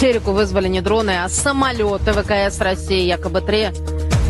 Истерику вызвали не дроны, а самолеты ВКС России, якобы три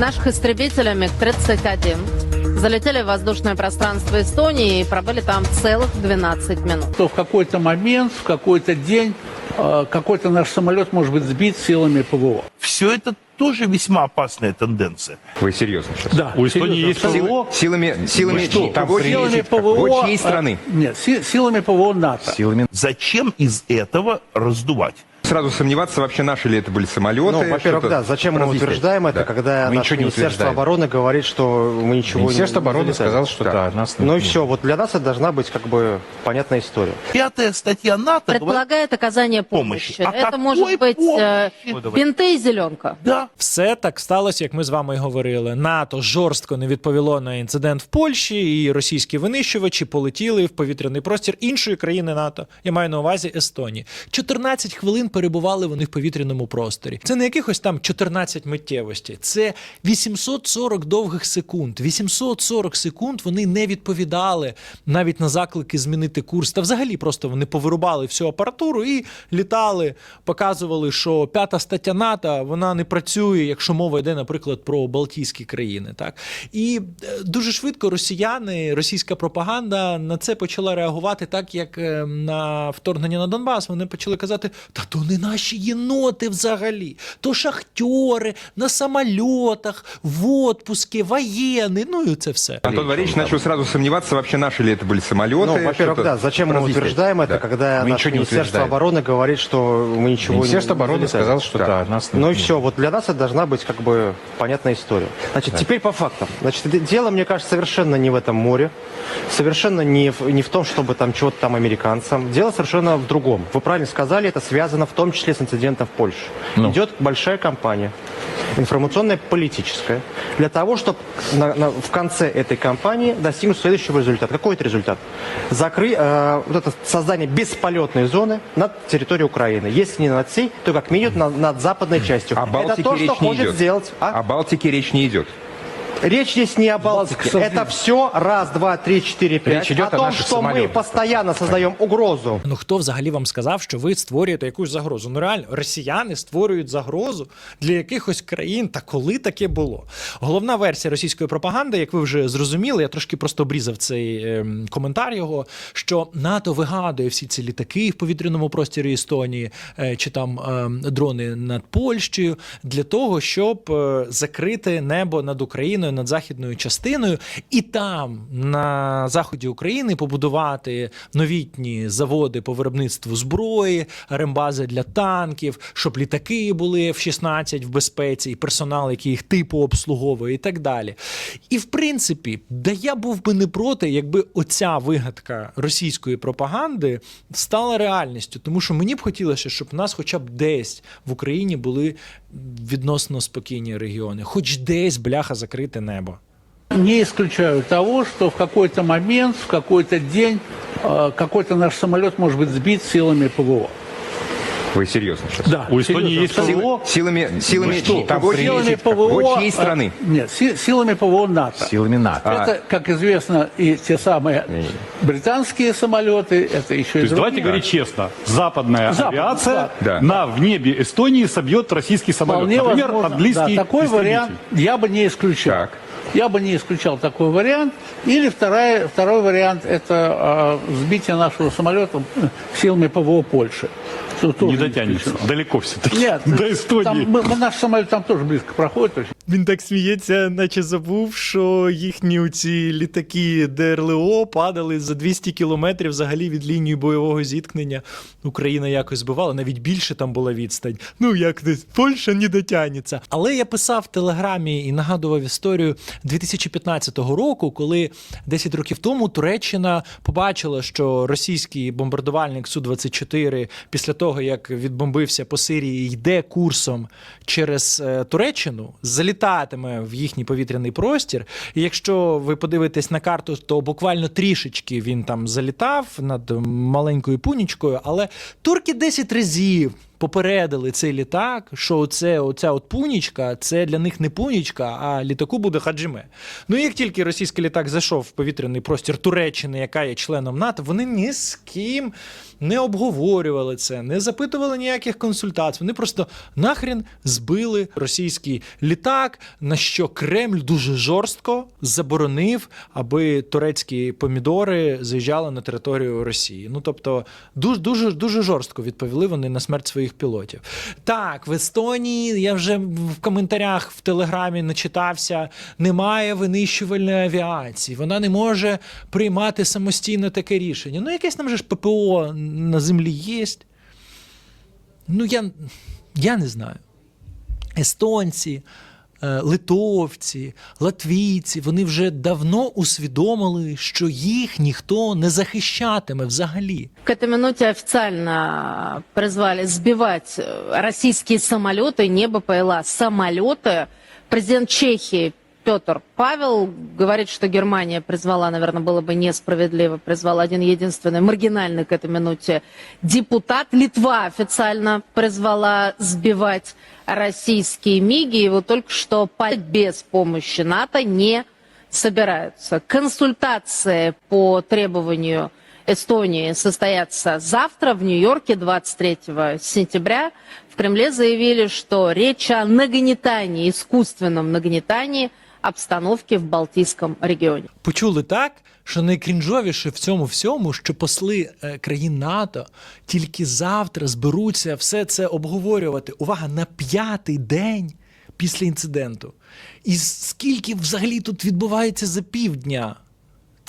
наших истребителя МиГ-31 залетели в воздушное пространство Эстонии и пробыли там целых 12 минут. что в какой-то момент, в какой-то день э, какой-то наш самолет может быть сбит силами ПВО. Все это тоже весьма опасная тенденция. Вы серьезно сейчас? Да, У Эстонии есть серьезно. ПВО? Силами, силами, что, того, силами ПВО, чьей э, страны? Нет, си- силами ПВО НАТО. Силами. Зачем из этого раздувать? Сразу сомневаться, вообще наши ли это были самолеты. Ну, во-первых, что-то да, зачем мы разъяснять. утверждаем это, Да. когда Мы наше ничего не Министерство утверждаем. обороны говорит, что мы ничего Министерство не обороны залетали. сказало, что Да. да, нас Ну и нет. все, вот для нас это должна быть как бы понятная история. Пятая статья НАТО говорит, Предполагает оказание помощи. Помощи. А Это какой может быть э, помощи? бинты и зеленка. да, Все так сталося, як ми з вами і говорили. НАТО жорстко не відповіло на інцидент в Польщі, і російські винищувачі полетіли в повітряний простір іншої країни НАТО. Я маю на увазі Естонії. 14 хвилин перебували вони в повітряному просторі. Це не якихось там 14 миттєвостей. Це 840 довгих секунд. 840 секунд вони не відповідали навіть на заклики змінити курс. Та взагалі просто вони повирубали всю апаратуру і літали, показували, що п'ята стаття НАТО вона не працює, якщо мова йде, наприклад, про Балтійські країни. Так і е, дуже швидко росіяни, російська пропаганда на це почала реагувати так, як е, на вторгнення на Донбас. Вони почали казати: та то наші єноти взагалі, то шахтери на самольотах, в отпуске, воєнні, ну і це все. Антон Валерьевич начал сразу сомневаться, вообще наши ли это были самолеты. Ну, во-первых, что-то да, зачем мы разъяснять. утверждаем это, Да. когда Мы наше ничего не Министерство утверждаем. обороны говорит, что мы ничего Министерство не обороны залетали. сказало, что Да. да, нас Ну и нет. все, вот для нас это должна быть как бы понятная история. Значит, теперь по фактам. Значит, д- дело, мне кажется, совершенно не в этом море, совершенно не в, не в том, чтобы там чего-то там американцам. Дело совершенно в другом. Вы правильно сказали, это связано в том числе с инцидентом в Польше. Ну. Идет большая кампания, информационная, политическая, для того, чтобы в конце этой кампании достигнуть следующего результата. Какой это результат? Закры, э, вот это создание бесполетной зоны над территорией Украины. Если не над всей, то как минимум над, над западной частью. О это Балтике то, что речь не хочет идет. сделать. а? О Балтике речь не идет. Речь здесь не о Балтике. Балтика создана. Это все раз, два, три, четыре, пять. Речь идет о о том, наших что мы самолетах. постоянно создаем угрозу Ну хто взагалі вам сказав, що ви створюєте якусь загрозу? Ну реально, росіяни створюють загрозу для якихось країн. Та коли таке було? Головна версія російської пропаганди, як ви вже зрозуміли, я трошки просто обрізав цей ем, коментар його, що НАТО вигадує всі ці літаки в повітряному просторі Естонії е, чи там ем, дрони над Польщею для того, щоб е, закрити небо над Україною, над західною частиною, і там на заході України побудувати новітні заводи по виробництву зброї, рембази для танків, щоб літаки були F-16 в безпеці, і персонал, який їх типу обслуговує, і так далі. І в принципі, да я був би не проти, якби оця вигадка російської пропаганди стала реальністю, тому що мені б хотілося, щоб у нас, хоча б десь в Україні були відносно спокійні регіони, хоч десь бляха закрите небо. Не исключаю того, что в какой-то момент, в какой-то день э, какой-то наш самолет может быть сбит силами ПВО. Вы серьезно сейчас? Да, У Эстонии серьезно. есть ПВО? Силами, силами Вы что, того, Силами ПВО. вот чьей э, страны? Нет, си- силами ПВО НАТО. Силами НАТО. Это, как известно, и те самые британские самолеты, это еще То и есть давайте говорить честно. Западная Запад, авиация да. на в небе Эстонии собьет российский самолет. Вполне Например, возможно. английский Да, такой вариант я бы не исключал. Так. Я бы не исключал такой вариант. Или вторая, второй вариант – это э, сбитие нашего самолета э, силами ПВО Польши. Что тоже Не дотянется. исключено. Далеко все-таки. Нет, До Эстонии. там, мы- мы- наш самолет там тоже близко проходит. очень. Він так сміється, наче забув, що їхні ці літаки ДРЛО падали за 200 кілометрів взагалі від лінії бойового зіткнення. Україна якось збивала, навіть більше там була відстань. Ну як десь Польща не дотягнеться. Але я писав в телеграмі і нагадував історію 2015 року, коли 10 років тому Туреччина побачила, що російський бомбардувальник Су-24 після того, як відбомбився по Сирії, йде курсом через е, Туреччину, залітатиме в їхній повітряний простір. І якщо ви подивитесь на карту, то буквально трішечки він там залітав над маленькою пунічкою, але турки 10 разів попередили цей літак, що це оця от пунічка, це для них не пунічка, а літаку буде хаджиме. Ну і як тільки російський літак зайшов в повітряний простір Туреччини, яка є членом НАТО, вони ні з ким не обговорювали це, не запитували ніяких консультацій. Вони просто нахрен збили російський літак, на що Кремль дуже жорстко заборонив, аби турецькі помідори заїжджали на територію Росії. Ну тобто, дуже дуже дуже жорстко відповіли вони на смерть своїх пілотів. Так, в Естонії я вже в коментарях в Телеграмі начитався. Немає винищувальної авіації. Вона не може приймати самостійно таке рішення. Ну, якесь там же ж ППО на землі є. Ну, я, я не знаю. Естонці, е, литовці, латвійці, вони вже давно усвідомили, що їх ніхто не захищатиме взагалі. К этой минуте официально призвали сбивать э, российские самолеты, не БПЛА, самолеты. Президент Чехии Петр Павел говорит, что Германия призвала, наверное, было бы несправедливо, призвал один единственный маргинальный к этой минуте депутат. Литва официально призвала сбивать российские МИГи. И вот только что без помощи НАТО не собираются. Консультации по требованию Эстонии состоятся завтра в Нью-Йорке 23 сентября. В Кремле заявили, что речь о нагнетании, искусственном нагнетании обстановки в Балтійському регіоні. почули так, що найкрінжовіше в цьому всьому, що посли е, країн НАТО тільки завтра зберуться все це обговорювати. Увага на п'ятий день після інциденту. І скільки взагалі тут відбувається за півдня?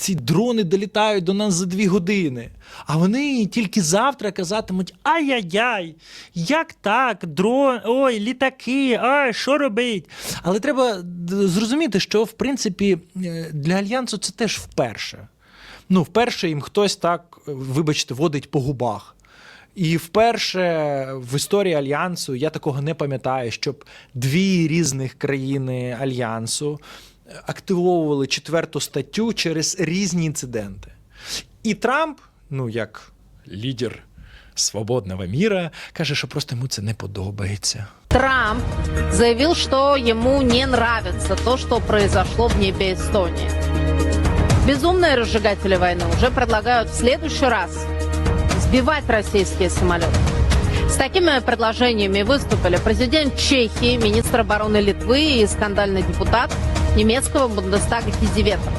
Ці дрони долітають до нас за дві години. А вони тільки завтра казатимуть: ай-яй-яй, як так? Дрон, ой, літаки, ай, що робить? Але треба зрозуміти, що в принципі е, для альянсу це теж вперше. Ну, вперше їм хтось так, е, вибачте, водить по губах. І вперше в історії альянсу я такого не пам'ятаю, щоб дві різних країни альянсу е, активовували четверту статтю через різні інциденти. І Трамп, ну як лідер свободного міра, каже, що просто йому це не подобається. Трамп заявил, что ему не нравится то, что произошло в небе Эстонии. Безумные разжигатели войны уже предлагают в следующий раз сбивать российские самолеты. С такими предложениями выступили президент Чехии, министр обороны Литвы и скандальный депутат немецкого Бундестага Кизиветов.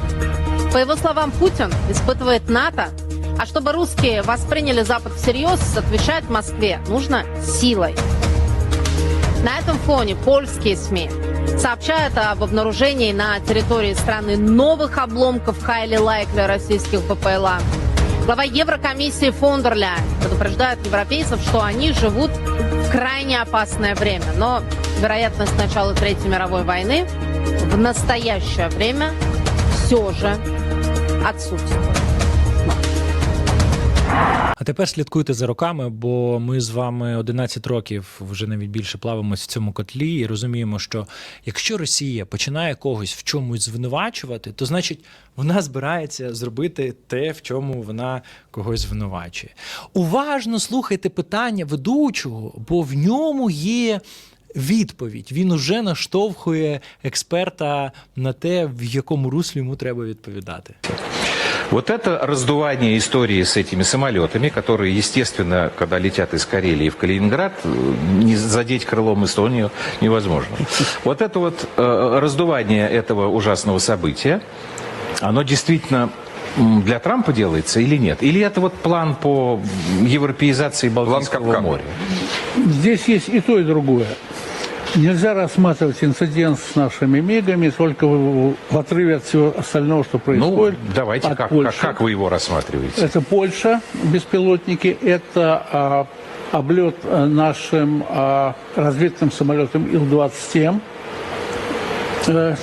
По его словам, Путин испытывает НАТО, а чтобы русские восприняли Запад всерьез, отвечать Москве нужно силой. На этом фоне польские СМИ сообщают об обнаружении на территории страны новых обломков Хайли Лайкля российских ППЛА. Глава Еврокомиссии фон дер Ляйен предупреждает европейцев, что они живут в крайне опасное время. Но вероятность начала Третьей мировой войны в настоящее время все же отсутствует. А тепер слідкуйте за роками, бо ми з вами 11 років вже навіть більше плаваємось в цьому котлі і розуміємо, що якщо Росія починає когось в чомусь звинувачувати, то значить вона збирається зробити те, в чому вона когось звинувачує. Уважно слухайте питання ведучого, бо в ньому є. Відповідь він уже наштовхує експерта на те, в якому руслі йому треба відповідати. Вот это раздувание истории с этими самолетами, которые, естественно, когда летят из Карелии в Калининград, э, не задеть крылом Эстонию невозможно. Вот это вот э, раздувание этого ужасного события, оно действительно м, для Трампа делается или нет? Или это вот план по европеизации Балтийского капкан. моря? Здесь есть и то, и другое. Нельзя рассматривать инцидент с нашими мигами только в, в отрыве от всего остального, что Ну, происходит. давайте, от как, как, Польши. как вы его рассматриваете? Это Польша, беспилотники, это а, облет а, нашим а, разведным самолетом Ил-27 э,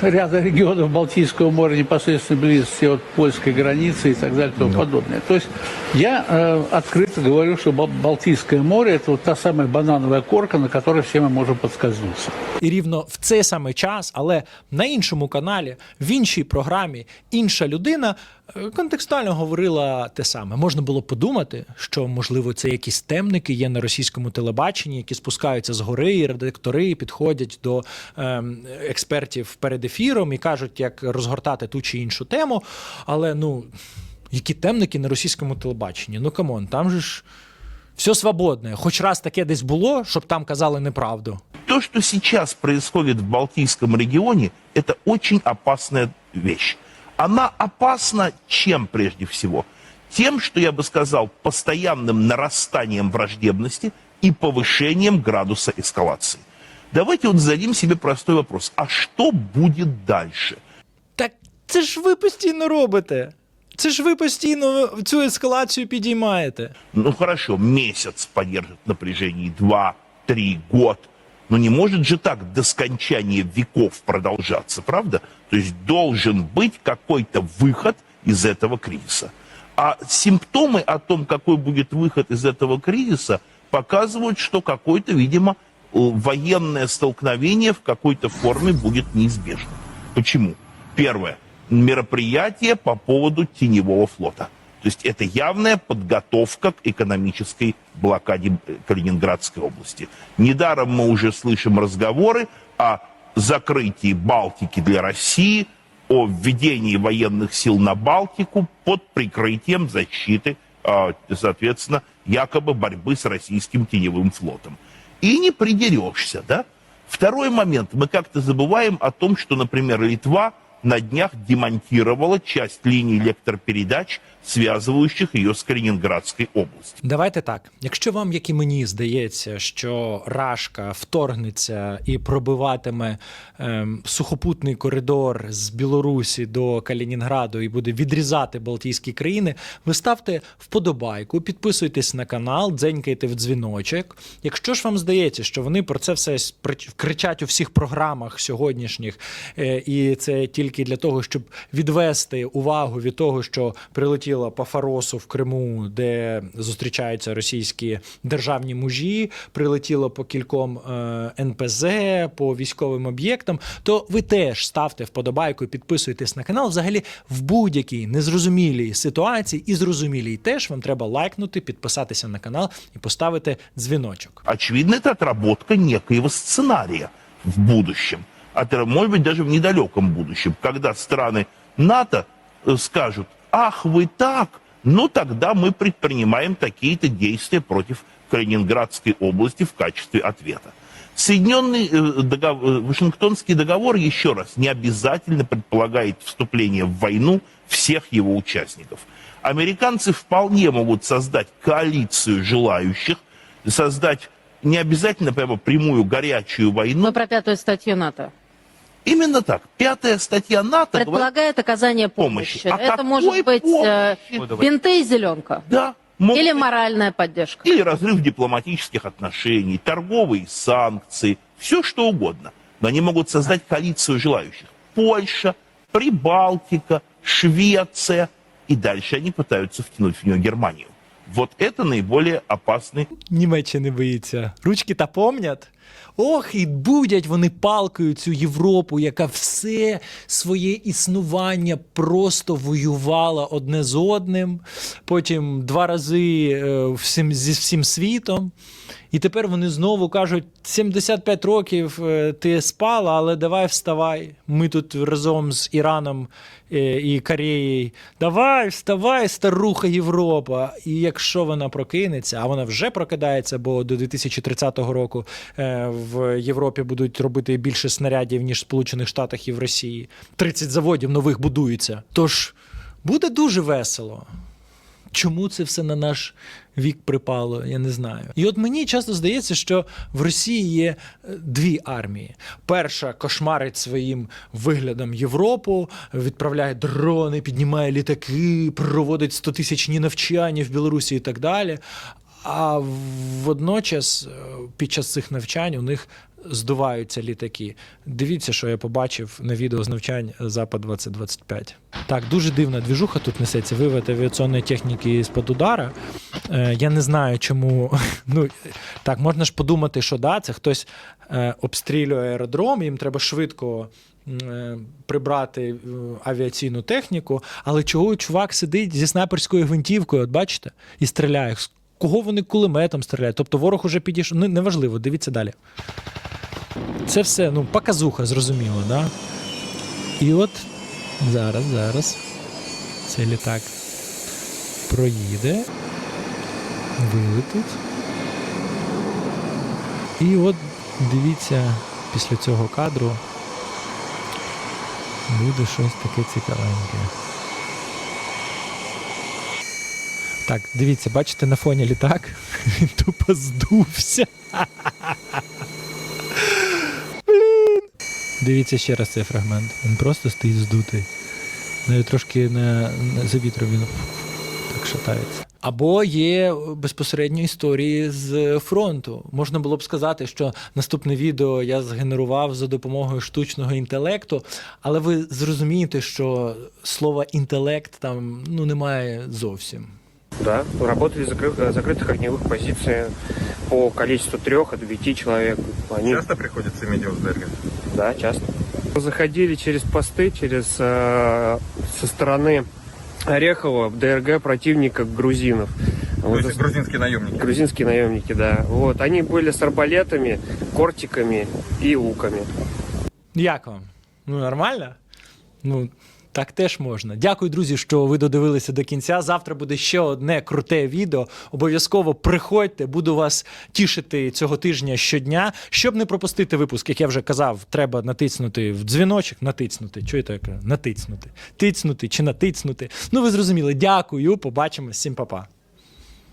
ряда регионов Балтийского моря непосредственно близости от польской границы и так далее и тому подобное. То есть я э, открыто говорю, что Бал- Балтийское море это вот та самая банановая корка, на которой все мы можем подскользнуться. І рівно в цей самий час, але на іншому каналі, в іншій програмі, інша людина е, контекстуально говорила те саме. Можна було подумати, що можливо це якісь темники є на російському телебаченні, які спускаються з гори, і редактори підходять до ем, експертів перед ефіром і кажуть, як розгортати ту чи іншу тему. Але ну які темники на російському телебаченні? Ну камон, там же ж все свободне. Хоч раз таке десь було, щоб там казали неправду. То, что сейчас происходит в Балтийском регионе, это очень опасная вещь. Она опасна чем прежде всего? Тем, что я бы сказал, постоянным нарастанием враждебности и повышением градуса эскалации. Давайте вот зададим себе простой вопрос. А что будет дальше? Так це ж ви постійно робите. Це ж ви постійно цю ескалацію підіймаєте. Ну хорошо, месяц поддержит напряжение, два, три, год. Но не может же так до скончания веков продолжаться, правда? То есть должен быть какой-то выход из этого кризиса. А симптомы о том, какой будет выход из этого кризиса, показывают, что какое-то, видимо, э, военное столкновение в какой-то форме будет неизбежно. Почему? Первое. Мероприятие по поводу теневого флота. То есть это явная подготовка к экономической блокаде э, Калининградской области. Недаром мы уже слышим разговоры о закрытии Балтики для России, о введении военных сил на Балтику под прикрытием защиты, а, соответственно, якобы борьбы с российским теневым флотом. И не придерешься, да? Второй момент. Мы как-то забываем о том, что, например, Литва на днях демонтировала часть линий электропередач, связывающих ее с Калининградской областью. Давайте так. Якщо вам, як і мені, здається, що Рашка вторгнеться і пробиватиме ем, сухопутний коридор з Білорусі до Калінінграду і буде відрізати Балтійські країни, ви ставте вподобайку, підписуйтесь на канал, дзенькайте в дзвіночок. Якщо ж вам здається, що вони про це все кричать у всіх програмах сьогоднішніх, е, і це тільки для того, щоб відвести увагу від того, що прилетіла по Фаросу в Криму, де зустрічаються російські державні мужі, прилетіло по кільком е, НПЗ, по військовим об'єктам, то ви теж ставте вподобайку і підписуйтесь на канал. Взагалі, в будь-якій незрозумілій ситуації і зрозумілій теж вам треба лайкнути, підписатися на канал і поставити дзвіночок. Очевидно, это отработка некоего сценария в будущем. А может быть, даже в недалеком будущем, когда страны НАТО э, скажут, ах, вы так, ну тогда мы предпринимаем такие-то действия против Калининградской области в качестве ответа. Соединенный э, догов- э, Вашингтонский договор, еще раз, не обязательно предполагает вступление в войну всех его участников. Американцы вполне могут создать коалицию желающих, создать не обязательно прямо прямую горячую войну. Мы про пятую статью НАТО. Именно так. Пятая статья НАТО говорит, Предполагает оказание помощи. Помощи. А Это какой может быть э, помощи? бинты и зеленка. да, могут Или моральная поддержка. Или разрыв дипломатических отношений, торговые санкции, все что угодно. Но они могут создать коалицию желающих. Польша, Прибалтика, Швеция. И дальше они пытаются втянуть в нее Германию. Вот это наиболее опасный Німеччини боїться. Ручки та помнять. Ох, і будять вони палкою цю Європу, яка все своє існування просто воювала одне з одним, потім два рази е, всім, зі всім світом. І тепер вони знову кажуть: 75 років е, ти спала, але давай вставай. Ми тут разом з Іраном е, і Кореєю. Давай, вставай, старуха Європа. І якщо вона прокинеться, а вона вже прокидається, бо до 2030 року е, в Європі будуть робити більше снарядів, ніж в Сполучених Штатах і в Росії. 30 заводів нових будується. Тож буде дуже весело. Чому це все на наш вік припало, я не знаю. І от мені часто здається, що в Росії є е, дві армії. Перша кошмарить своїм виглядом Європу, відправляє дрони, піднімає літаки, проводить 100-тисячні навчання в Білорусі і так далі. А водночас е, під час цих навчань у них здуваються літаки. Дивіться, що я побачив на відео з навчань Запад 2025. Так, дуже дивна двіжуха тут несеться. Вивод авіаційної техніки з-під удара. Е, я не знаю, чому. Ну, так, можна ж подумати, що да, це хтось е, обстрілює аеродром, їм треба швидко. Прибрати авіаційну техніку, але чого чувак сидить зі снайперською гвинтівкою, от бачите, і стріляє. Кого вони кулеметом стріляють? Тобто ворог уже підійшов. Ну, неважливо, дивіться далі. Це все, ну, показуха, зрозуміло, да? І от зараз, зараз цей літак проїде, вилетить. І от дивіться, після цього кадру буде щось таке цікавеньке. Так, дивіться, бачите на фоні літак? Він тупо здувся. Блін. Дивіться ще раз цей фрагмент. Він просто стоїть здутий. Навіть трошки на за вітром він так шатається. Або є безпосередньо історії з фронту. Можна було б сказати, що наступне відео я згенерував за допомогою штучного інтелекту, але ви зрозумієте, що слова інтелект там ну немає зовсім. Да, работали закры- э, закрытых огневых позиций по количеству трех, до пяти человек. Они, Часто приходится иметь дело с ДРГ? да, часто. Заходили через посты, через э, со стороны Орехова в ДРГ противника грузинов. Вот, грузинские наемники. грузинские наемники, да. Вот, они были с арбалетами, кортиками и луками. Як вам? Ну, нормально? Ну, так теж можна. Дякую, друзі, що ви додивилися до кінця. Завтра буде ще одне круте відео. Обов'язково приходьте, буду вас тішити цього тижня щодня. Щоб не пропустити випуск, як я вже казав, треба натиснути в дзвіночок, натиснути. Чуєте, як натиснути? Тицнути чи натиснути. Ну, ви зрозуміли. Дякую, побачимось. Всім па-па.